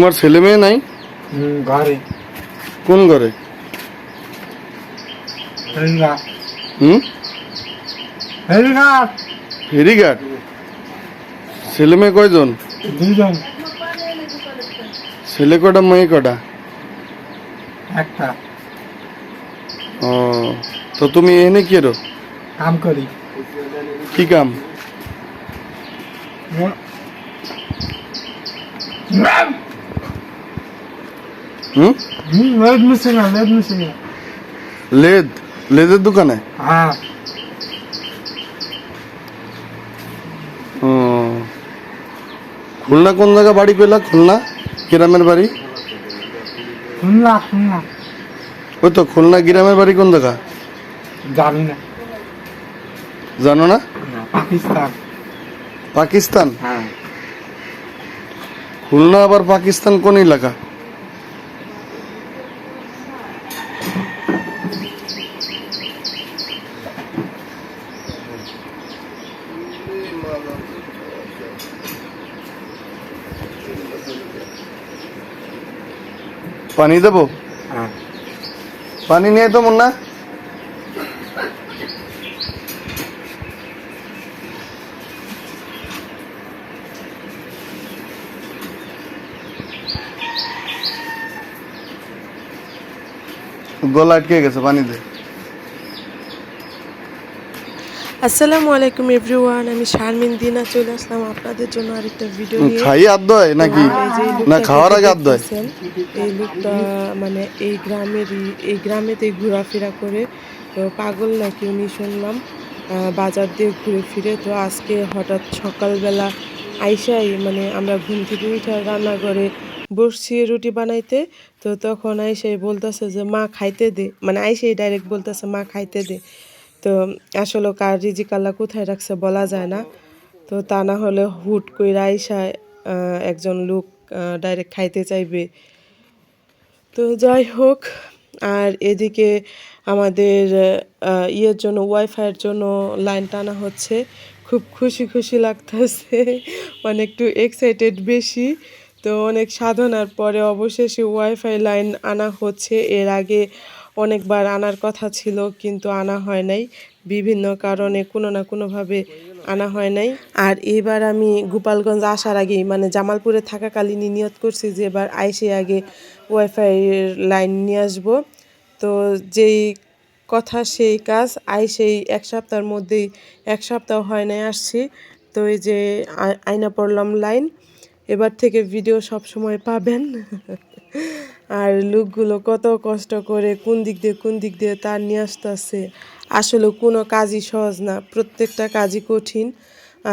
তোমার ছেলে মেয়ে নাই? ঘরে। কোন ঘরে? হুম? ফেরিঘাট। ফেরিঘাট? ছেলে মেয়ে কয়জন? দুজন ছেলে কটা মেয়ে কটা একটা। ও তো তুমি এনে কি রো কাম করি। কি কাম? হুম হুম? Lathe machine lathe machine lathe লেদের দোকানে? হ্যাঁ। ও খুলনা কোন জায়গা বাড়ি পেলা? খুলনা? গ্রামের বাড়ি? ওই তো খুলনা গ্রামের বাড়ি কোন জায়গা? জানি না। জানো না পাকিস্তান। পাকিস্তান? হ্যাঁ। খুলনা আবার পাকিস্তান কোন এলাকা? পানি দেবো হ্যাঁ পানি নিয়ে তো মুন্না গলা আটকে গেছে পানি দে আসসালামু আলাইকুম এভরিওয়ান আমি শারমিন দিনা চলে আসলাম আপনাদের জন্য আরেকটা ভিডিও নিয়ে। খাই আদ্য হয় নাকি? না খাওয়ার আগে দেখতেছেন, এই লোকটা মানে এই গ্রামেরই এই গ্রামেতে ঘোরাফেরা করে তো পাগল নাকি উনি শুনলাম বাজার দিয়ে ঘুরে ফিরে। তো আজকে হঠাৎ সকালবেলা আইসাই মানে আমরা ঘুম থেকে উঠে রান্না করে বসছি রুটি বানাইতে। তো তখন আইসাই বলতেছে যে মা খাইতে দে। মানে আইসাই ডাইরেক্ট বলতেছে মা খাইতে দে। তো আসলে কার রিজিক আল্লাহ কোথায় রাখছে বলা যায় না। তো তা না হলে হুট কইরা আহ, একজন লোক ডাইরেক্ট খাইতে চাইবে। তো যাই হোক আর এদিকে আমাদের ইয়ের জন্য ওয়াইফাইয়ের জন্য লাইন টানা হচ্ছে। খুব খুশি খুশি লাগতেছে মানে একটু এক্সাইটেড বেশি। তো অনেক সাধনার পরে অবশেষে ওয়াইফাই লাইন আনা হচ্ছে। এর আগে অনেকবার আনার কথা ছিল, কিন্তু আনা হয় নাই। বিভিন্ন কারণে কোনো না কোনোভাবে আনা হয় নাই। আর এবার আমি গোপালগঞ্জ আসার আগেই মানে জামালপুরে থাকাকালীনই নিয়ত করছি যে এবার আইসে আগে ওয়াইফাই লাইন নিয়ে আসব। তো যেই কথা সেই কাজ আইসেই এক সপ্তাহের মধ্যেই, এক সপ্তাহ হয় নাই আসছি। তো এই যে আয়না পড়লাম লাইন এবার থেকে ভিডিও সব সময় পাবেন। আর লোকগুলো কত কষ্ট করে কোন দিক দিয়ে কোন দিক দিয়ে তার নিয়ে আসতেছে। আসলে কোনো কাজই সহজ না, প্রত্যেকটা কাজই কঠিন।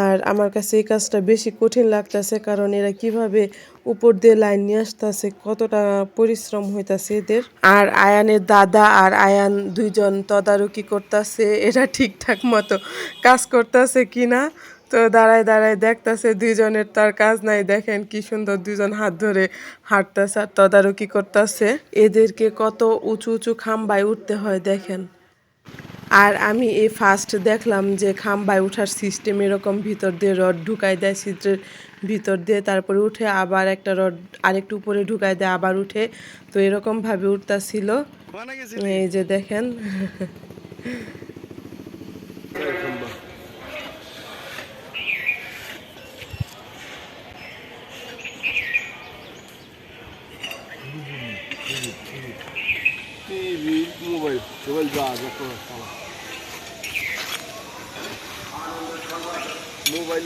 আর আমার কাছে এই কাজটা বেশি কঠিন লাগতেছে কারণ এরা কীভাবে উপর দিয়ে লাইন নিয়ে আসতেছে, কতটা পরিশ্রম হইতাছে এদের। আর আয়ানের দাদা আর আয়ান দুইজন তদারকি করতেছে, এরা ঠিকঠাক মতো কাজ করতেছে কিনা তো দাঁড়ায় দাঁড়ায় দেখতাছে দুইজনের তার কাজ নাই। দেখেন কি সুন্দর দুইজন হাত ধরে হাঁটতেছে আর তদারকি করতেছে। এদেরকে কত উঁচু উঁচু খাম্বায় উঠতে হয় দেখেন। আর আমি এই ফার্স্ট দেখলাম যে খাম্বায় ওঠার সিস্টেম এরকম ভিতর দিয়ে রড ঢুকাই দেয় ছিদ্রের ভিতর দিয়ে তারপরে উঠে আবার একটা রড আরেকটু উপরে ঢুকাই দেয় আবার উঠে। তো এরকম ভাবে উঠতাছিল এই যে দেখেন। মোবাইল মোবাইল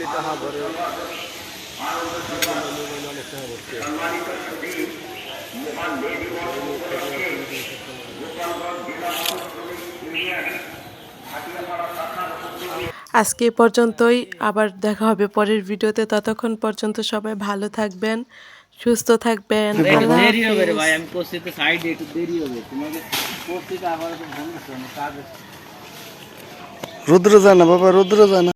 আজকে পর্যন্তই আবার দেখা হবে পরের ভিডিওতে। ততক্ষণ পর্যন্ত সবাই ভালো থাকবেন। সুস্থ থাকবেন আল্লাহ দেরি হবে রে ভাই আমি করছি তো একটু দেরি হবে। তোমাকে করছি আবার তো ফোন করছ না কাজ আছে। রুদ্র জানা বাবা রুদ্র যায় না